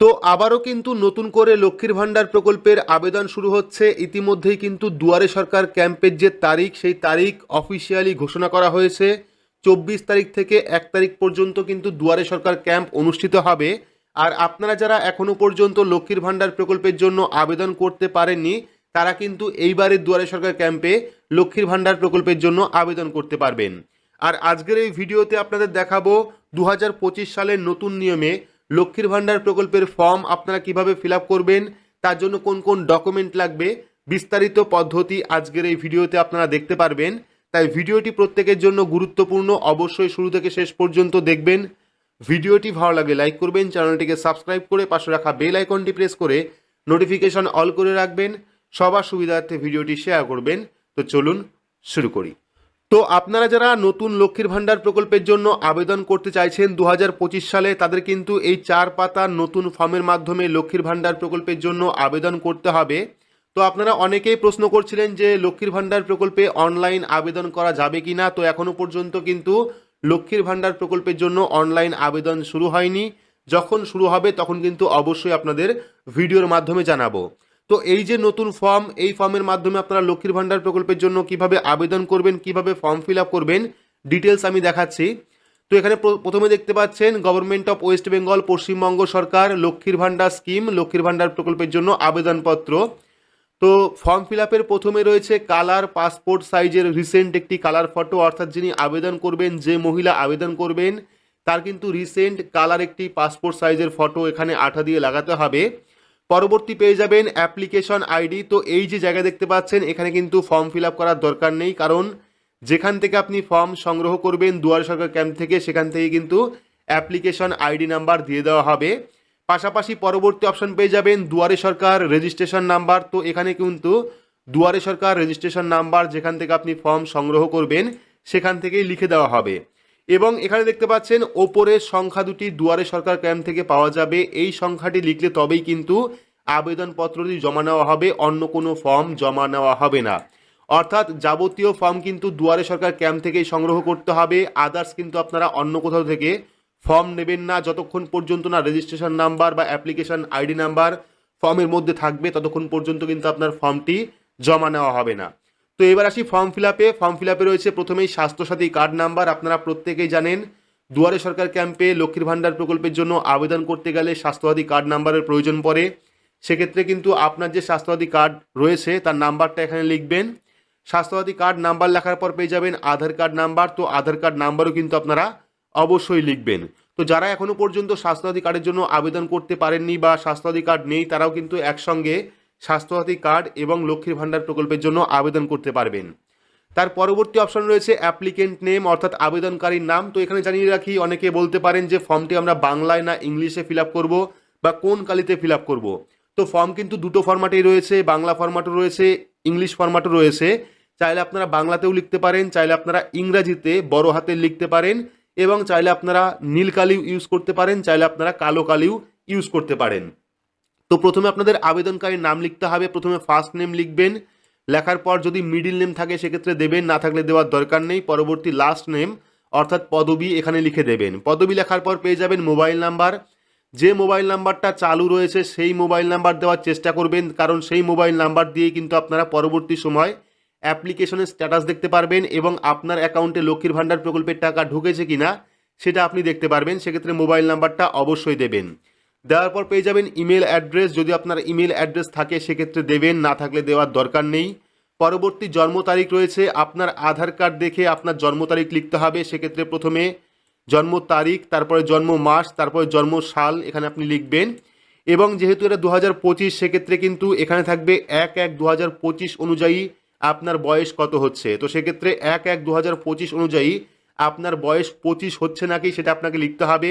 তো আবারও কিন্তু নতুন করে লক্ষ্মীর ভাণ্ডার প্রকল্পের আবেদন শুরু হচ্ছে। ইতিমধ্যেই কিন্তু দুয়ারে সরকার ক্যাম্পের যে তারিখ, সেই তারিখ অফিসিয়ালি ঘোষণা করা হয়েছে। চব্বিশ তারিখ থেকে এক তারিখ পর্যন্ত কিন্তু দুয়ারে সরকার ক্যাম্প অনুষ্ঠিত হবে। আর আপনারা যারা এখনও পর্যন্ত লক্ষ্মীর ভাণ্ডার প্রকল্পের জন্য আবেদন করতে পারেননি, তারা কিন্তু এইবারের দুয়ারে সরকার ক্যাম্পে লক্ষ্মীর ভাণ্ডার প্রকল্পের জন্য আবেদন করতে পারবেন। আর আজকের এই ভিডিওতে আপনাদের দেখাবো দু হাজার পঁচিশ সালের নতুন নিয়মে লক্ষ্মীর ভাণ্ডার প্রকল্পের ফর্ম আপনারা কীভাবে ফিল করবেন, তার জন্য কোন কোন ডকুমেন্ট লাগবে, বিস্তারিত পদ্ধতি আজকের এই ভিডিওতে আপনারা দেখতে পারবেন। তাই ভিডিওটি প্রত্যেকের জন্য গুরুত্বপূর্ণ, অবশ্যই শুরু থেকে শেষ পর্যন্ত দেখবেন। ভিডিওটি ভালো লাগলে লাইক করবেন, চ্যানেলটিকে সাবস্ক্রাইব করে পাশে রাখা বেল আইকনটি প্রেস করে নোটিফিকেশন অল করে রাখবেন। সবার সুবিধার্থে ভিডিওটি শেয়ার করবেন। তো চলুন শুরু করি। তো আপনারা যারা নতুন লক্ষ্মীর ভাণ্ডার প্রকল্পের জন্য আবেদন করতে চাইছেন দু হাজার পঁচিশ সালে, তাদের কিন্তু এই চার পাতা নতুন ফর্মের মাধ্যমে লক্ষ্মীর ভাণ্ডার প্রকল্পের জন্য আবেদন করতে হবে। তো আপনারা অনেকেই প্রশ্ন করছিলেন যে লক্ষ্মীর ভাণ্ডার প্রকল্পে অনলাইন আবেদন করা যাবে কি না তো এখনও পর্যন্ত কিন্তু লক্ষ্মীর ভাণ্ডার প্রকল্পের জন্য অনলাইন আবেদন শুরু হয়নি। যখন শুরু হবে, তখন কিন্তু অবশ্যই আপনাদের ভিডিওর মাধ্যমে জানাব। তো এই যে নতুন ফর্ম এই ফর্মের মাধ্যমে আপনারা লক্ষ্মীর ভাণ্ডার প্রকল্পের জন্য কীভাবে আবেদন করবেন, কীভাবে ফর্ম ফিল আপ করবেন ডিটেলস আমি দেখাচ্ছি। তো এখানে প্র- প্রথমে দেখতে পাচ্ছেন government of West Bengal Paschimbanga সরকার, লক্ষ্মীর ভাণ্ডার স্কিম লক্ষ্মীর ভাণ্ডার প্রকল্পের জন্য আবেদনপত্র। তো ফর্ম ফিল আপের প্রথমে রয়েছে কালার পাসপোর্ট সাইজের রিসেন্ট একটি কালার ফটো অর্থাৎ যিনি আবেদন করবেন, যে মহিলা আবেদন করবেন, তার কিন্তু রিসেন্ট কালার একটি পাসপোর্ট সাইজের ফটো এখানে আঠা দিয়ে লাগাতে হবে। পরবর্তী পেয়ে যাবেন অ্যাপ্লিকেশন আইডি। তো এই যে জায়গা দেখতে পাচ্ছেন, এখানে কিন্তু ফর্ম ফিল করার দরকার নেই, কারণ যেখান থেকে আপনি ফর্ম সংগ্রহ করবেন দুয়ারে সরকার ক্যাম্প থেকে, সেখান থেকে কিন্তু অ্যাপ্লিকেশন আইডি নাম্বার দিয়ে দেওয়া হবে। পাশাপাশি পরবর্তী অপশন পেয়ে যাবেন দুয়ারে সরকার রেজিস্ট্রেশন নাম্বার। তো এখানে কিন্তু দুয়ারে সরকার রেজিস্ট্রেশন নাম্বার, যেখান থেকে আপনি ফর্ম সংগ্রহ করবেন, সেখান থেকেই লিখে দেওয়া হবে। এবং এখানে দেখতে পাচ্ছেন ওপরের সংখ্যা দুটি দুয়ারে সরকার ক্যাম্প থেকে পাওয়া যাবে। এই সংখ্যাটি লিখলে তবেই কিন্তু আবেদনপত্রটি জমা নেওয়া হবে, অন্য কোনো ফর্ম জমা নেওয়া হবে না। অর্থাৎ যাবতীয় ফর্ম কিন্তু দুয়ারে সরকার ক্যাম্প থেকেই সংগ্রহ করতে হবে। আদার্স কিন্তু আপনারা অন্য কোথাও থেকে ফর্ম নেবেন না। যতক্ষণ পর্যন্ত না রেজিস্ট্রেশন নাম্বার বা অ্যাপ্লিকেশন আইডি নাম্বার ফর্মের মধ্যে থাকবে, ততক্ষণ পর্যন্ত কিন্তু আপনার ফর্মটি জমা নেওয়া হবে না। তো এবার আসি ফর্ম ফিল আপে ফর্ম ফিল আপে রয়েছে প্রথমেই স্বাস্থ্যসাথী কার্ড নাম্বার আপনারা প্রত্যেকেই জানেন, দুয়ারে সরকার ক্যাম্পে লক্ষ্মীর ভাণ্ডার প্রকল্পের জন্য আবেদন করতে গেলে স্বাস্থ্যসাথী কার্ড নাম্বারের প্রয়োজন পড়ে। সেক্ষেত্রে কিন্তু আপনার যে স্বাস্থ্যসাথী কার্ড রয়েছে, তার নাম্বারটা এখানে লিখবেন। স্বাস্থ্যসাথী কার্ড নাম্বার লেখার পর পেয়ে যাবেন আধার কার্ড নাম্বার তো আধার কার্ড নাম্বারও কিন্তু আপনারা অবশ্যই লিখবেন। তো যারা এখনও পর্যন্ত স্বাস্থ্যসাথী কার্ডের জন্য আবেদন করতে পারেননি বা স্বাস্থ্যসাথী কার্ড নেই, তারাও কিন্তু একসঙ্গে স্বাস্থ্যসাথী কার্ড এবং লক্ষ্মীর ভাণ্ডার প্রকল্পের জন্য আবেদন করতে পারবেন। তার পরবর্তী অপশন রয়েছে অ্যাপ্লিকেন্ট নেম, অর্থাৎ আবেদনকারীর নাম। তো এখানে জানিয়ে রাখি, অনেকে বলতে পারেন যে ফর্মটি আমরা বাংলায় না ইংলিশে ফিল আপ করব বা কোন কালিতে ফিল আপ করব। তো ফর্ম কিন্তু দুটো ফরম্যাটেই রয়েছে, বাংলা ফরম্যাটও রয়েছে, ইংলিশ ফরম্যাটও রয়েছে। চাইলে আপনারা বাংলাতেও লিখতে পারেন, চাইলে আপনারা ইংরাজিতে বড় হাতে লিখতে পারেন এবং চাইলে আপনারা নীল কালিও ইউজ করতে পারেন, চাইলে আপনারা কালো কালিও ইউজ করতে পারেন। তো প্রথমে আপনাদের আবেদনকারীর নাম লিখতে হবে, প্রথমে ফার্স্ট নেম লিখবেন, লেখার পর যদি মিডিল নেম থাকে সেক্ষেত্রে দেবেন, না থাকলে দেওয়ার দরকার নেই, পরবর্তী লাস্ট নেম অর্থাৎ পদবি এখানে লিখে দেবেন। পদবি লেখার পর পেয়ে যাবেন মোবাইল নাম্বার যে মোবাইল নাম্বারটা চালু রয়েছে সেই মোবাইল নাম্বার দেওয়ার চেষ্টা করবেন, কারণ সেই মোবাইল নাম্বার দিয়ে কিন্তু আপনারা পরবর্তী সময় অ্যাপ্লিকেশনের স্ট্যাটাস দেখতে পারবেন এবং আপনার অ্যাকাউন্টে লক্ষ্মীর ভাণ্ডার প্রকল্পের টাকা ঢুকেছে কিনা সেটা আপনি দেখতে পারবেন, সেক্ষেত্রে মোবাইল নাম্বারটা অবশ্যই দেবেন। দেওয়ার পর পেয়ে যাবেন ইমেল অ্যাড্রেস। যদি আপনার ইমেল অ্যাড্রেস থাকে, সেক্ষেত্রে দেবেন, না থাকলে দেওয়ার দরকার নেই। পরবর্তী জন্ম তারিখ রয়েছে, আপনার আধার কার্ড দেখে আপনার জন্ম তারিখ লিখতে হবে। সেক্ষেত্রে প্রথমে জন্ম তারিখ, তারপরে জন্ম মাস, তারপরে জন্ম সাল এখানে আপনি লিখবেন। এবং যেহেতু এটা দু হাজার পঁচিশ, সেক্ষেত্রে কিন্তু এখানে থাকবে এক এক দু হাজার পঁচিশ অনুযায়ী আপনার বয়স কত হচ্ছে। তো সেক্ষেত্রে এক এক দু হাজার পঁচিশ অনুযায়ী আপনার বয়স পঁচিশ হচ্ছে নাকি, সেটা আপনাকে লিখতে হবে।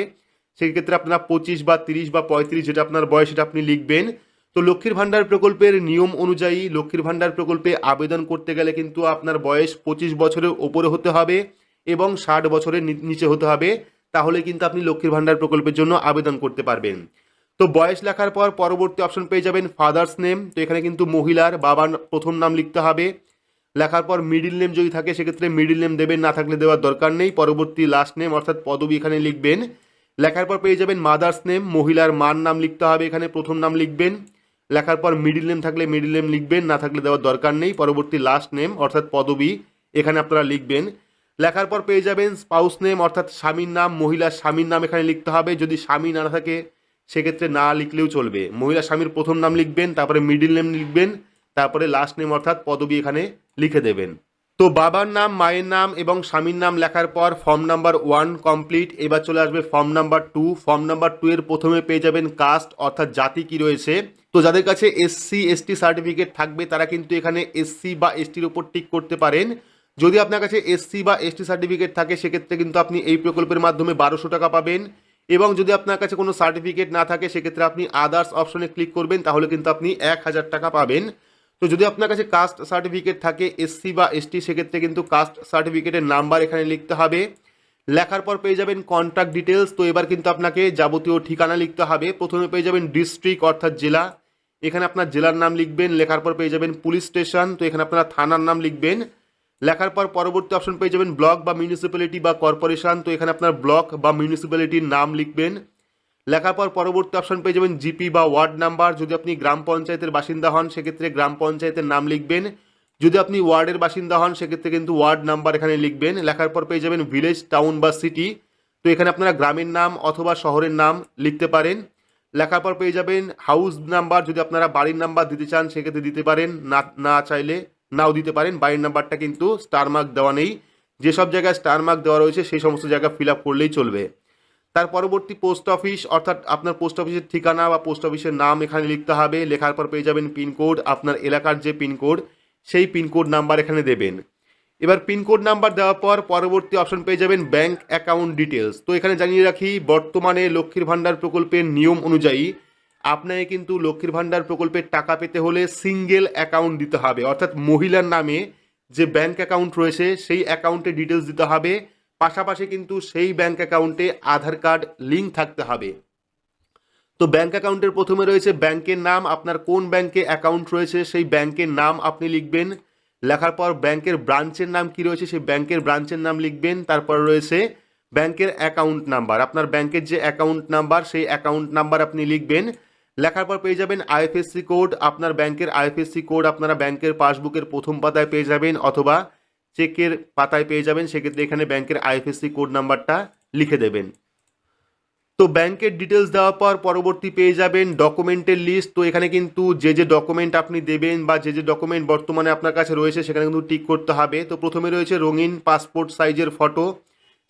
সেক্ষেত্রে আপনারা পঁচিশ বা তিরিশ বা পঁয়ত্রিশ যেটা আপনার বয়স সেটা আপনি লিখবেন। তো লক্ষ্মীর ভাণ্ডার প্রকল্পের নিয়ম অনুযায়ী লক্ষ্মীর ভাণ্ডার প্রকল্পে আবেদন করতে গেলে কিন্তু আপনার বয়স পঁচিশ বছরের ওপরে হতে হবে এবং ষাট বছরের নিচে হতে হবে। তাহলে কিন্তু আপনি লক্ষ্মীর ভাণ্ডার প্রকল্পের জন্য আবেদন করতে পারবেন। তো বয়স লেখার পর পরবর্তী অপশন পেয়ে যাবেন ফাদার্স নেম তো এখানে কিন্তু মহিলার বাবার প্রথম নাম লিখতে হবে। লেখার পর মিডিল নেম যদি থাকে, সেক্ষেত্রে মিডিল নেম দেবেন, না থাকলে দেওয়ার দরকার নেই। পরবর্তী লাস্ট নেম অর্থাৎ পদবি এখানে লিখবেন। লেখার পর পেয়ে যাবেন মাদার্স নেম মহিলার মার নাম লিখতে হবে, এখানে প্রথম নাম লিখবেন। লেখার পর মিডিল নেম থাকলে মিডিল নেম লিখবেন, না থাকলে দেওয়ার দরকার নেই, পরবর্তী লাস্ট নেম অর্থাৎ পদবী, এখানে আপনারা লিখবেন। লেখার পর পেয়ে যাবেন স্পাউস নেম অর্থাৎ স্বামীর নাম, মহিলার স্বামীর নাম এখানে লিখতে হবে, যদি স্বামী না থাকে, সেক্ষেত্রে না লিখলেও চলবে। মহিলা স্বামীর প্রথম নাম লিখবেন, তারপরে মিডিল নেম লিখবেন, তারপরে লাস্ট নেম অর্থাৎ পদবী এখানে লিখে দেবেন। তো বাবার নাম, মায়ের নাম এবং স্বামীর নাম লেখার পর ফর্ম নাম্বার ওয়ান কমপ্লিট এবার চলে আসবে form number two form number two এর প্রথমে পেয়ে যাবেন কাস্ট অর্থাৎ জাতি কি রয়েছে। তো যাদের কাছে এসসি এসটি সার্টিফিকেট থাকবে, তারা কিন্তু এখানে এসসি বা এসটির উপর টিক করতে পারেন। যদি আপনার কাছে এসসি বা এসটি সার্টিফিকেট থাকে, সেক্ষেত্রে কিন্তু আপনি এই প্রকল্পের মাধ্যমে বারোশো টাকা পাবেন। এবং যদি আপনার কাছে কোনো সার্টিফিকেট না থাকে, সেক্ষেত্রে আপনি আদার্স অপশনে ক্লিক করবেন, তাহলে কিন্তু আপনি এক হাজার টাকা পাবেন। তো যদি আপনার কাছে কাস্ট সার্টিফিকেট থাকে এসসি বা এসটি সেক্ষেত্রে কিন্তু কাস্ট সার্টিফিকেটের নাম্বার এখানে লিখতে হবে। লেখার পর পেয়ে যাবেন কন্ট্যাক্ট ডিটেলস তো এবার কিন্তু আপনাকে যাবতীয় ঠিকানা লিখতে হবে। প্রথমে পেয়ে যাবেন ডিস্ট্রিক্ট অর্থাৎ জেলা। এখানে আপনার জেলার নাম লিখবেন, লেখার পর পেয়ে যাবেন পুলিশ স্টেশন তো এখানে আপনারা থানার নাম লিখবেন। লেখার পর পরবর্তী অপশন পেয়ে যাবেন ব্লক বা মিউনিসিপ্যালিটি বা কর্পোরেশন তো এখানে আপনার ব্লক বা মিউনিসিপ্যালিটির নাম লিখবেন। লেখার পর পরবর্তী অপশন পেয়ে যাবেন জিপি বা ওয়ার্ড নাম্বার যদি আপনি গ্রাম পঞ্চায়েতের বাসিন্দা হন, সেক্ষেত্রে গ্রাম পঞ্চায়েতের নাম লিখবেন। যদি আপনি ওয়ার্ডের বাসিন্দা হন, সেক্ষেত্রে কিন্তু ওয়ার্ড নাম্বার এখানে লিখবেন। লেখার পর পেয়ে যাবেন ভিলেজ টাউন বা সিটি তো এখানে আপনারা গ্রামের নাম অথবা শহরের নাম লিখতে পারেন। লেখার পর পেয়ে যাবেন হাউস নাম্বার যদি আপনারা বাড়ির নাম্বার দিতে চান, সেক্ষেত্রে দিতে পারেন। না না চাইলে নাও দিতে পারেন। বাড়ির নাম্বারটা কিন্তু স্টার মার্ক দেওয়া নেই। যেসব জায়গায় স্টার মার্ক দেওয়া রয়েছে, সেই সমস্ত জায়গা ফিল আপ করলেই চলবে। তার পরবর্তী পোস্ট অফিস অর্থাৎ আপনার পোস্ট অফিসের ঠিকানা বা পোস্ট অফিসের নাম এখানে লিখতে হবে। লেখার পর পেয়ে যাবেন পিনকোড আপনার এলাকার যে পিনকোড সেই পিনকোড নাম্বার এখানে দেবেন। এবার পিনকোড নাম্বার দেওয়ার পর পরবর্তী অপশন পেয়ে যাবেন ব্যাংক অ্যাকাউন্ট ডিটেলস তো এখানে জানিয়ে রাখি, বর্তমানে লক্ষ্মীর ভাণ্ডার প্রকল্পের নিয়ম অনুযায়ী আপনাকে কিন্তু লক্ষ্মীর ভাণ্ডার প্রকল্পের টাকা পেতে হলে সিঙ্গেল অ্যাকাউন্ট দিতে হবে। অর্থাৎ মহিলার নামে যে ব্যাংক অ্যাকাউন্ট রয়েছে, সেই অ্যাকাউন্টে ডিটেলস দিতে হবে। পাশাপাশি কিন্তু সেই ব্যাংক অ্যাকাউন্টে আধার কার্ড লিঙ্ক থাকতে হবে। তো ব্যাংক অ্যাকাউন্টের প্রথমে রয়েছে ব্যাংকের নাম, আপনার কোন ব্যাংকে অ্যাকাউন্ট রয়েছে, সেই ব্যাংকের নাম আপনি লিখবেন। লেখার পর ব্যাংকের ব্রাঞ্চের নাম কি রয়েছে, সেই ব্যাংকের ব্রাঞ্চের নাম লিখবেন। তারপর রয়েছে ব্যাংকের অ্যাকাউন্ট নাম্বার আপনার ব্যাংকের যে অ্যাকাউন্ট নাম্বার সেই অ্যাকাউন্ট নাম্বার আপনি লিখবেন। লেখার পর পেয়ে যাবেন আইএফএসসি কোড আপনার ব্যাংকের আইএফএসসি কোড আপনারা ব্যাংকের পাসবুকের প্রথম পাতায় পেয়ে যাবেন, অথবা চেকের পাতায় পেয়ে যাবেন, সেক্ষেত্রে এখানে ব্যাংকের আইএফএসসি কোড নাম্বারটা লিখে দেবেন। তো ব্যাংকের ডিটেলস দেওয়ার পর পরবর্তী পেয়ে যাবেন ডকুমেন্টের লিস্ট। তো এখানে কিন্তু যে যে ডকুমেন্ট আপনি দেবেন বা যে যে ডকুমেন্ট বর্তমানে আপনার কাছে রয়েছে, সেখানে কিন্তু টিক করতে হবে। তো প্রথমে রয়েছে রঙিন পাসপোর্ট সাইজের ফটো।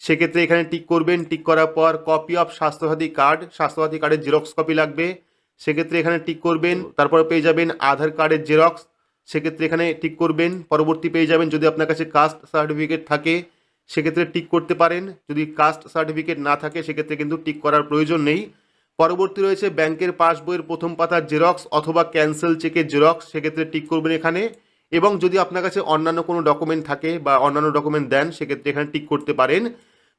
সেক্ষেত্রে এখানে টিক করবেন। টিক করার পর copy of Swasthyasathi card, Swasthyasathi কার্ডের জেরক্স কপি লাগবে। সেক্ষেত্রে এখানে টিক করবেন। তারপর পেয়ে যাবেন আধার কার্ডের জেরক্স। সেক্ষেত্রে এখানে টিক করবেন, পরবর্তী পেয়ে যাবেন। যদি আপনার কাছে কাস্ট সার্টিফিকেট থাকে, সেক্ষেত্রে টিক করতে পারেন। যদি কাস্ট সার্টিফিকেট না থাকে, সেক্ষেত্রে কিন্তু টিক করার প্রয়োজন নেই। পরবর্তী রয়েছে ব্যাংকের পাসবইয়ের প্রথম পাতার জেরক্স অথবা ক্যান্সেল চেকের জেরক্স সেক্ষেত্রে টিক করবেন এখানে। এবং যদি আপনার কাছে অন্যান্য কোনো ডকুমেন্ট থাকে বা অন্যান্য ডকুমেন্ট দেন, সেক্ষেত্রে এখানে টিক করতে পারেন।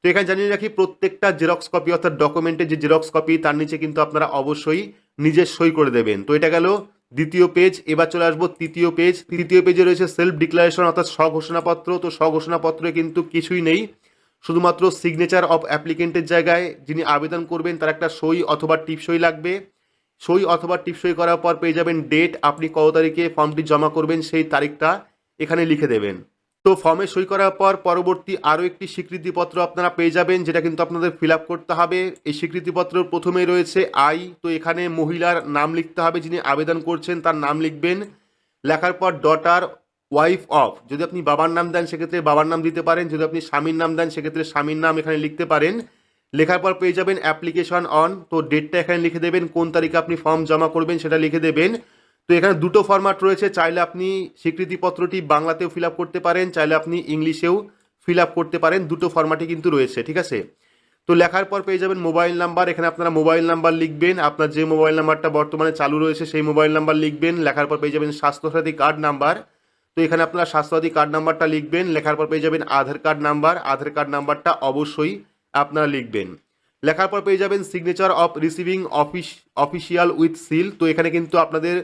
তো এখানে জানিয়ে রাখি, প্রত্যেকটা জেরক্স কপি অর্থাৎ ডকুমেন্টের যে জেরক্স কপি তার নিচে কিন্তু আপনারা অবশ্যই নিজের সই করে দেবেন। তো এটা গেল দ্বিতীয় পেজ এবার চলে আসব তৃতীয় পেজ তৃতীয় পেজে রয়েছে সেলফ ডিক্লারেশন অর্থাৎ স্বঘোষণাপত্র। তো স্বঘোষণাপত্রে কিন্তু কিছুই নেই। শুধুমাত্র সিগনেচার অফ অ্যাপ্লিকেন্টের জায়গায় যিনি আবেদন করবেন, তার একটা সই অথবা টিপ সই লাগবে। সই অথবা টিপ সই করার পর পেয়ে যাবেন ডেট আপনি কত তারিখে ফর্মটি জমা করবেন সেই তারিখটা এখানে লিখে দেবেন। তো ফর্মে সই করার পর পরবর্তী আরও একটি স্বীকৃতিপত্র আপনারা পেয়ে যাবেন, যেটা কিন্তু আপনাদের ফিল করতে হবে। এই স্বীকৃতিপত্র প্রথমেই রয়েছে আই, তো এখানে মহিলার নাম লিখতে হবে যিনি আবেদন করছেন তার নাম লিখবেন। লেখার পর ডটার ওয়াইফ অফ যদি আপনি বাবার নাম দেন সেক্ষেত্রে বাবার নাম দিতে পারেন, যদি আপনি স্বামীর নাম দেন সেক্ষেত্রে স্বামীর নাম এখানে লিখতে পারেন। লেখার পর পেয়ে যাবেন অ্যাপ্লিকেশন অন তো ডেটটা এখানে লিখে দেবেন, কোন তারিখে আপনি ফর্ম জমা করবেন সেটা লিখে দেবেন। তো এখানে দুটো ফরম্যাট রয়েছে। চাইলে আপনি স্বীকৃতিপত্রটি বাংলাতেও ফিল করতে পারেন, চাইলে আপনি ইংলিশেও ফিল করতে পারেন। দুটো ফরম্যাটই কিন্তু রয়েছে, ঠিক আছে? তো লেখার পর পেয়ে যাবেন মোবাইল নাম্বার এখানে আপনারা মোবাইল নাম্বার লিখবেন। আপনার যে মোবাইল নাম্বারটা বর্তমানে চালু রয়েছে, সেই মোবাইল নাম্বার লিখবেন। লেখার পর পেয়ে যাবেন স্বাস্থ্যসাথী কার্ড নাম্বার তো এখানে আপনারা স্বাস্থ্যসাথী কার্ড নাম্বারটা লিখবেন। লেখার পর পেয়ে যাবেন Aadhaar card number Aadhaar card নাম্বারটা অবশ্যই আপনারা লিখবেন। লেখার পর পেয়ে যাবেন signature of receiving office official with seal তো এখানে কিন্তু আপনাদের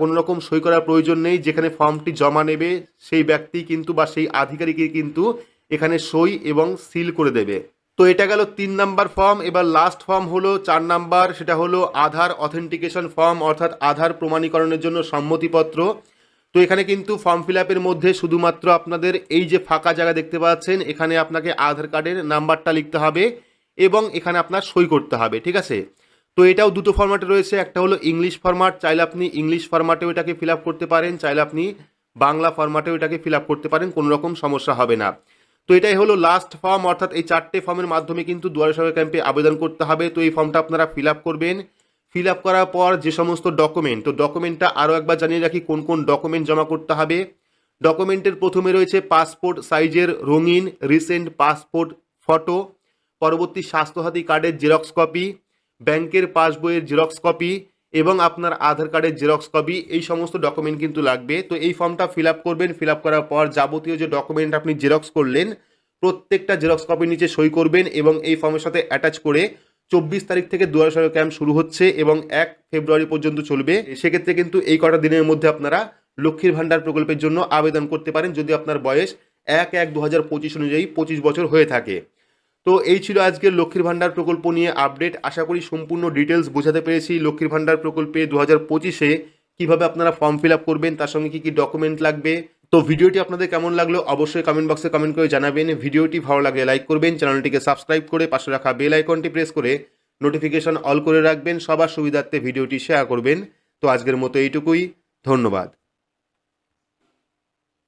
কোনো রকম সই করার প্রয়োজন নেই, যেখানে ফর্মটি জমা নেবে, সেই ব্যক্তি কিন্তু বা সেই আধিকারিকই কিন্তু এখানে সই এবং সিল করে দেবে। তো এটা গেল তিন নাম্বার ফর্ম, এবার লাস্ট ফর্ম হলো চার নাম্বার, সেটা হলো আধার অথেন্টিকেশন ফর্ম অর্থাৎ আধার প্রমাণীকরণের জন্য সম্মতিপত্র। তো এখানে কিন্তু ফর্ম ফিল মধ্যে শুধুমাত্র আপনাদের এই যে ফাঁকা জায়গা দেখতে পাচ্ছেন, এখানে আপনাকে আধার কার্ডের নাম্বারটা লিখতে হবে এবং এখানে আপনার সই করতে হবে, ঠিক আছে? তো এটাও দুটো ফরম্যাটে রয়েছে। একটা হলো ইংলিশ ফরম্যাট চাইলে আপনি ইংলিশ ফরম্যাটেও এটাকে ফিল আপ করতে পারেন, চাইলে আপনি বাংলা ফরম্যাটেও এটাকে ফিল আপ করতে পারেন, কোনো রকম সমস্যা হবে না। তো এটাই হলো লাস্ট ফর্ম অর্থাৎ এই চারটে ফর্মের মাধ্যমে কিন্তু দুয়ারে সরকার ক্যাম্পে আবেদন করতে হবে। তো এই ফর্মটা আপনারা ফিল আপ করবেন। ফিল আপ করার পর যে সমস্ত ডকুমেন্ট তো ডকুমেন্টটা আরও একবার জানিয়ে রাখি, কোন কোন ডকুমেন্ট জমা করতে হবে। ডকুমেন্টের প্রথমে রয়েছে পাসপোর্ট সাইজের রঙিন রিসেন্ট পাসপোর্ট ফটো পরবর্তী স্বাস্থ্যসাথী কার্ডের জেরক্স কপি ব্যাংকের পাসবইয়ের জেরক্স কপি এবং আপনার আধার কার্ডের জেরক্স কপি, এই সমস্ত ডকুমেন্ট কিন্তু লাগবে। তো এই ফর্মটা ফিল করবেন ফিল করার পর যাবতীয় যে ডকুমেন্ট আপনি জেরক্স করলেন, প্রত্যেকটা জেরক্স কপির নিচে সই করবেন এবং এই ফর্মের সাথে অ্যাটাচ করে চব্বিশ তারিখ থেকে দুয়ারে সরকার ক্যাম্প শুরু হচ্ছে এবং এক ফেব্রুয়ারি পর্যন্ত চলবে। সেক্ষেত্রে কিন্তু এই কটা দিনের মধ্যে আপনারা লক্ষ্মীর ভাণ্ডার প্রকল্পের জন্য আবেদন করতে পারেন যদি আপনার বয়স এক এক দু অনুযায়ী পঁচিশ বছর হয়ে থাকে। তো এই ছিল আজকের লক্ষ্মীর ভাণ্ডার প্রকল্প নিয়ে আপডেট। আশা করি সম্পূর্ণ ডিটেলস বোঝাতে পেরেছি লক্ষ্মীর ভাণ্ডার প্রকল্পে দু হাজার পঁচিশে কীভাবে আপনারা ফর্ম ফিল আপ করবেন, তার সঙ্গে কী কী ডকুমেন্ট লাগবে। তো ভিডিওটি আপনাদের কেমন লাগল অবশ্যই কমেন্ট বক্সে কমেন্ট করে জানাবেন। ভিডিওটি ভালো লাগলে লাইক করবেন, চ্যানেলটিকে সাবস্ক্রাইব করে পাশে রাখা বেল আইকনটি প্রেস করে নোটিফিকেশন অল করে রাখবেন। সবার সুবিধার্থে ভিডিওটি শেয়ার করবেন। তো আজকের মতো এইটুকুই, ধন্যবাদ।